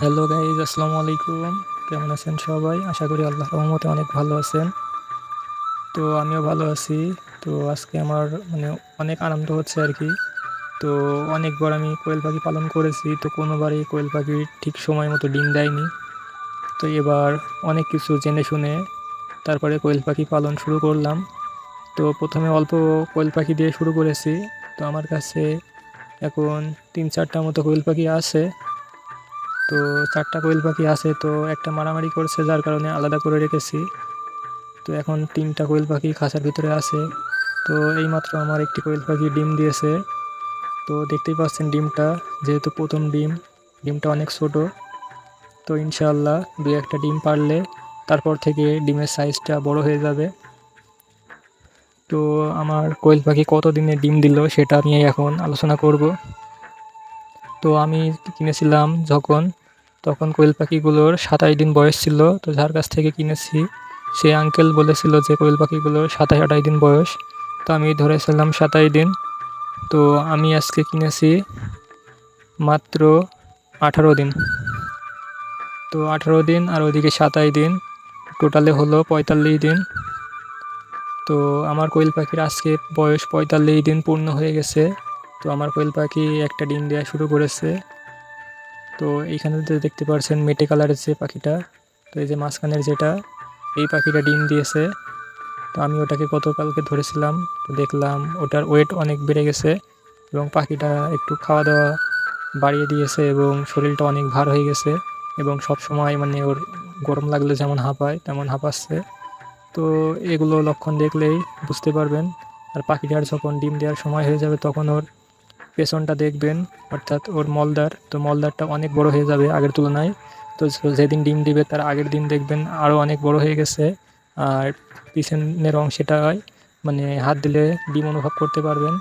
Hello guys আসসালামু আলাইকুম। কেমন আছেন সবাই? আশা করি আল্লাহ রহমতে অনেক ভালো আছেন। তো আমিও ভালো আছি। তো আজকে আমার মানে অনেক আনন্দ হচ্ছে আর কি। তো অনেকবার আমি কোয়েল পাখি পালন করেছি। তো কোনোবারই কোয়েল পাখি ঠিক সময় মতো ডিম দেয়নি। তো এবার অনেক কিছু জেনে শুনে তারপরে কোয়েল পাখি পালন শুরু করলাম। তো প্রথমে অল্প কোয়েল পাখি দিয়ে শুরু করেছি। তো আমার কাছে এখন তিন চারটা মতো কোয়েল পাখি আছে। তো চারটা কোয়েল পাখি আছে, তো একটা মারামারি করছে যার কারণে আলাদা করে রেখেছি। তো এখন তিনটা কোয়েল পাখি খাঁচার ভিতরে আছে। তো এইমাত্র আমার একটি কোয়েল পাখি ডিম দিয়েছে। তো দেখতেই পাচ্ছেন ডিমটা, যেহেতু প্রথম ডিম, ডিমটা অনেক ছোট। তো ইনশাল্লাহ দু একটা ডিম পারলে তারপর থেকে ডিমের সাইজটা বড় হয়ে যাবে। তো আমার কোয়েল পাখি কত দিনে ডিম দিল সেটা নিয়ে এখন আলোচনা করব। তো আমি কিনেছিলাম যখন, তখন কোয়েল পাখিগুলোর সাতাশ দিন বয়স ছিল, তো যার কাছ থেকে কিনেছি সেই আঙ্কেল বলেছিল যে কোয়েল পাখিগুলোর সাতাশ, আঠাশ দিন বয়স, তো আমি ধরেছিলাম সাতাশ দিন, তো আমি আজকে কিনেছি মাত্র আঠারো দিন। তো আঠারো দিন আর ওইদিকে সাতাশ দিন টোটালে হলো পঁয়তাল্লিশ দিন। তো আমার কোয়েল পাখির আজকে বয়স পঁয়তাল্লিশ দিন পূর্ণ হয়ে গেছে তো আমার কোয়েল পাখি একটা ডিম দেওয়া শুরু করেছে। তো এইখানে দেখতে পাচ্ছেন মেটে কালারের যে পাখিটা, তো এই যে মাঝখানের যেটা, এই পাখিটা ডিম দিয়েছে। তো আমি ওটাকে গতকালকে ধরেছিলাম, তো দেখলাম ওটার ওয়েট অনেক বেড়ে গেছে এবং পাখিটা একটু খাওয়া দাওয়া বাড়িয়ে দিয়েছে এবং শরীরটা অনেক ভার হয়ে গেছে এবং সব সময় মানে ওর গরম লাগলে যেমন হাঁপায়, তেমন হাঁপাচ্ছে। তো এগুলো লক্ষণ দেখলেই বুঝতে পারবেন, আর পাখিটার যখন ডিম দেওয়ার সময় হয়ে যাবে তখন ওর পেছনটা দেখবেন, অর্থাৎ ওর মলদার তো মলদারটা অনেক বড় হয়ে যাবে আগের তুলনায়। তো যেদিন ডিম দিবে তার আগের দিন দেখবেন আরও অনেক বড় হয়ে গেছে। আর পিছনের অংশটায় মানে হাত দিলে ডিম অনুভব করতে পারবেন।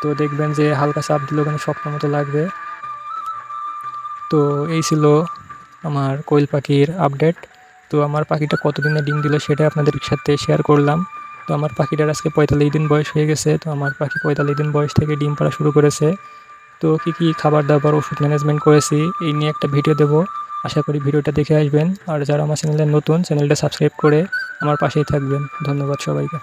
তো দেখবেন যে হালকা চাপ দিলে ওখানে শক্ত মতো লাগবে। তো এই ছিল আমার কোয়েল পাখির আপডেট। তো আমার পাখিটা কতদিনে ডিম দিল সেটা আপনাদের সাথে শেয়ার করলাম। তো আমার পাখিটার আজকে পঁয়তাল্লিশ দিন বয়স হয়ে গেছে, তো আমার পাখি পঁয়তাল্লিশ দিন বয়স থেকে ডিম পাড়া শুরু করেছে। তো কী কী খাবার দাবার, ওষুধ ম্যানেজমেন্ট করেছি, এই নিয়ে একটা ভিডিও দেব। আশা করি ভিডিওটা দেখে আসবেন। আর যারা আমার চ্যানেলে নতুন চ্যানেলটা সাবস্ক্রাইব করে আমার পাশেই থাকবেন। ধন্যবাদ সবাইকে।